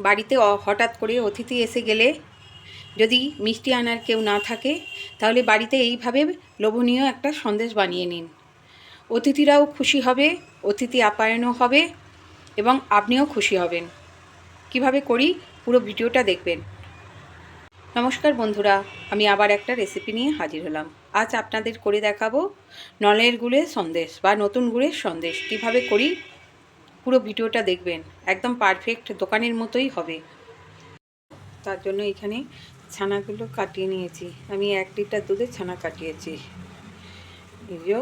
বাড়িতে হঠাৎ করে অতিথি এসে গেলে, যদি মিষ্টি আনার কেউ না থাকে, তাহলে বাড়িতে এইভাবে লোভনীয় একটা সন্দেশ বানিয়ে নিন। অতিথিরাও খুশি হবে, অতিথি আপ্যায়নও হবে এবং আপনিও খুশি হবেন। কীভাবে করি পুরো ভিডিওটা দেখবেন। নমস্কার বন্ধুরা, আমি আবার একটা রেসিপি নিয়ে হাজির হলাম। আজ আপনাদের করে দেখাবো নলের গুড়ের সন্দেশ বা নতুন গুড়ের সন্দেশ। কীভাবে করি পুরো ভিডিওটা দেখবেন। একদম পারফেক্ট দোকানের মতোই হবে। তার জন্য এখানে ছানাগুলো কাটিয়ে নিয়েছি। আমি এক লিটার দুধে ছানা কাটিয়েছি। যে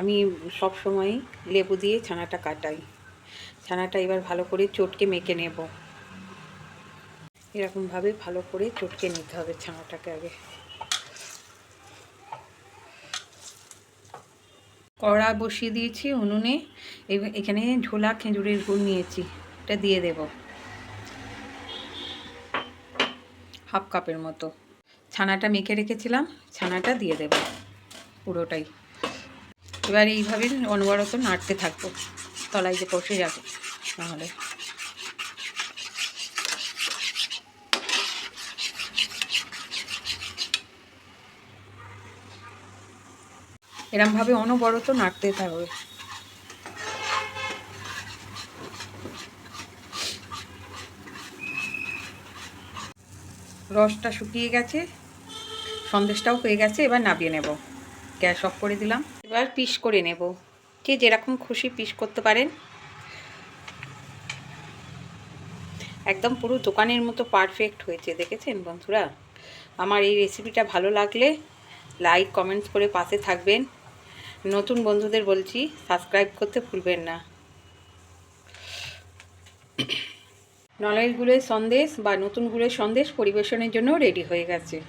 আমি সব সময় লেবু দিয়ে ছানাটা কাটাই। ছানাটা এবার ভালো করে চটকে মেখে নেব। এরকমভাবে ভালো করে চটকে নিতে হবে ছানাটাকে আগে। কড়া বসিয়ে দিয়েছি, উনুনে এখানে ঝোলা খেজুরের গুড় নিয়েছি, এটা দিয়ে দেব। হাফ কাপের মতো। ছানাটা মেখে রেখেছিলাম, ছানাটা দিয়ে দেব পুরোটাই। এবার এইভাবে অনবরত নাড়তে থাকব, তলায় যে বসে যাবে, নাহলে। এরমভাবে অনবরত নাড়তে থাকবে। রসটা শুকিয়ে গেছে, সন্দেশটাও হয়ে গেছে, এবার নাবিয়ে নেব। গ্যাস অফ করে দিলাম। এবার পিস করে নেব। যে যেরকম খুশি পিস করতে পারেন। একদম পুরো দোকানের মতো পারফেক্ট হয়েছে, দেখেছেন বন্ধুরা? আমার এই রেসিপিটা ভালো লাগলে লাইক কমেন্টস করে পাশে থাকবেন। নতুন বন্ধুদের বলছি সাবস্ক্রাইব করতে ভুলবেন না। নলের গুড়ের সন্দেশ বা নতুন গুড়ের সন্দেশ পরিবেশনের জন্য রেডি হয়ে গেছে।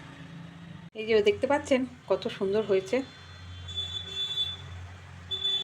এই যে দেখতে পাচ্ছেন, কত সুন্দর হয়েছে।